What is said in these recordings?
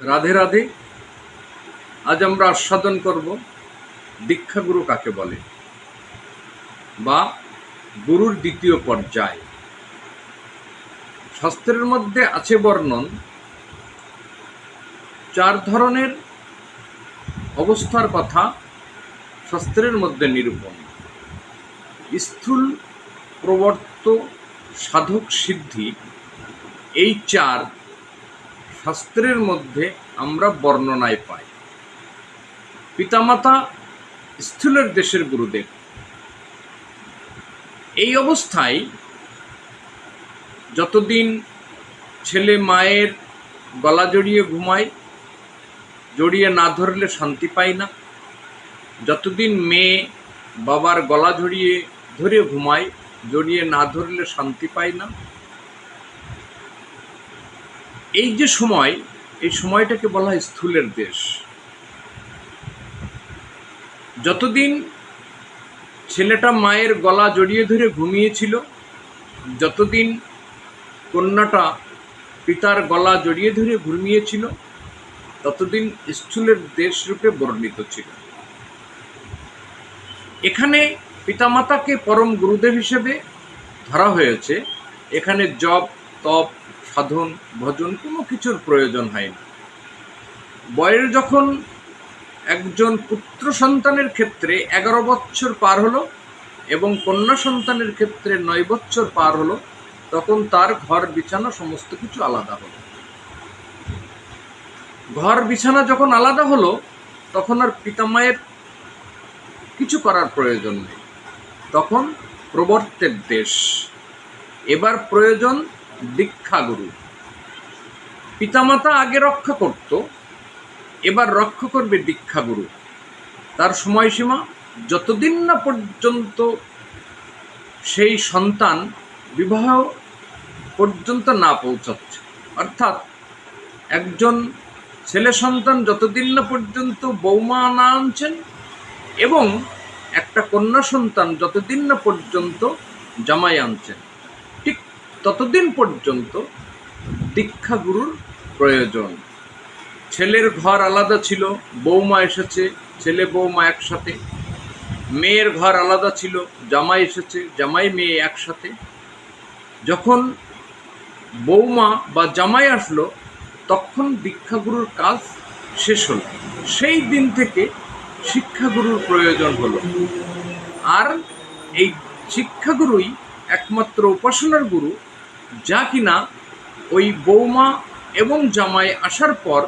রাধে রাধে। আজ আমরা আস্বাদন করব দীক্ষাগুরু কাকে বলে? বা গুরুর দ্বিতীয় পর্যায়। শাস্ত্রের মধ্যে আছে বর্ণন, চার ধরনের অবস্থার কথা শাস্ত্রের মধ্যে নিরূপণ। স্থূল প্রবর্ত সাধক সিদ্ধি, এই চার শাস্ত্রের মধ্যে আমরা বর্ণনায় পাই। পিতামাতা স্থূলের দেশের গুরুদেব। এই অবস্থায় যতদিন ছেলে মায়ের গলা জড়িয়ে ঘুমায়, জড়িয়ে না ধরলে শান্তি পায় না। যতদিন মেয়ে বাবার গলা জড়িয়ে ধরে ঘুমায়, জড়িয়ে না ধরলে শান্তি পায় না। এই যে সময়, এই সময়টাকে বলা হয় স্থূলের দেশ। যতদিন ছেলেটা মায়ের গলা জড়িয়ে ধরে ঘুমিয়েছিল, যতদিন কন্যাটা পিতার গলা জড়িয়ে ধরে ঘুমিয়েছিল, ততদিন স্থূলের দেশ রূপে বর্ণিত ছিল। এখানে পিতামাতাকে পরম গুরুদেব হিসেবে ধরা হয়েছে। এখানে জপ তপ সাধন, ভজন কোনো কিছুর প্রয়োজন হয় না। বয়ের যখন একজন পুত্র সন্তানের ক্ষেত্রে এগারো বছর পার হলো এবং কন্যা সন্তানের ক্ষেত্রে নয় বছর পার হলো, তখন তার ঘর, বিছানা সমস্ত কিছু আলাদা হলো। ঘর, বিছানা যখন আলাদা হলো, তখন আর পিতামায়ের কিছু করার প্রয়োজন নেই। তখন প্রবর্তের দেশ। এবার প্রয়োজন দীক্ষাগুরু পিতামাতা আগে রক্ষা করত, এবার রক্ষা করবে দীক্ষাগুরু তার সময়সীমা যতদিন না পর্যন্ত সেই সন্তান বিবাহ পর্যন্ত না পৌঁছাচ্ছে, অর্থাৎ একজন ছেলে সন্তান যতদিন না পর্যন্ত বৌমা না আনছেন এবং একটা কন্যা সন্তান যতদিন না পর্যন্ত জামাই আনছেন ততদিন পর্যন্ত দীক্ষাগুরুর প্রয়োজন। ছেলের ঘর আলাদা ছিল, বৌমা এসেছে, ছেলে বৌমা একসাথে। মেয়ের ঘর আলাদা ছিল, জামাই এসেছে, জামাই মেয়ে একসাথে। যখন বৌমা বা জামাই আসলো, তখন দীক্ষাগুরুর কাজ শেষ হলো। সেই দিন থেকে শিক্ষাগুরুর প্রয়োজন হলো। আর এই শিক্ষাগুরুই একমাত্র উপাসনার গুরু যা কিনা ওই বৌমা এবং জামাই আসার পর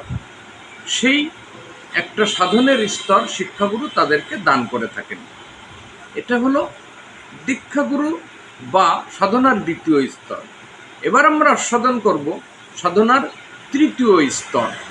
সেই একটা সাধনের স্তর শিক্ষাগুরু তাদেরকে দান করে থাকেন। এটা হলো দীক্ষাগুরু বা সাধনার দ্বিতীয় স্তর। এবার আমরা আস্বাদন করব সাধনার তৃতীয় স্তর।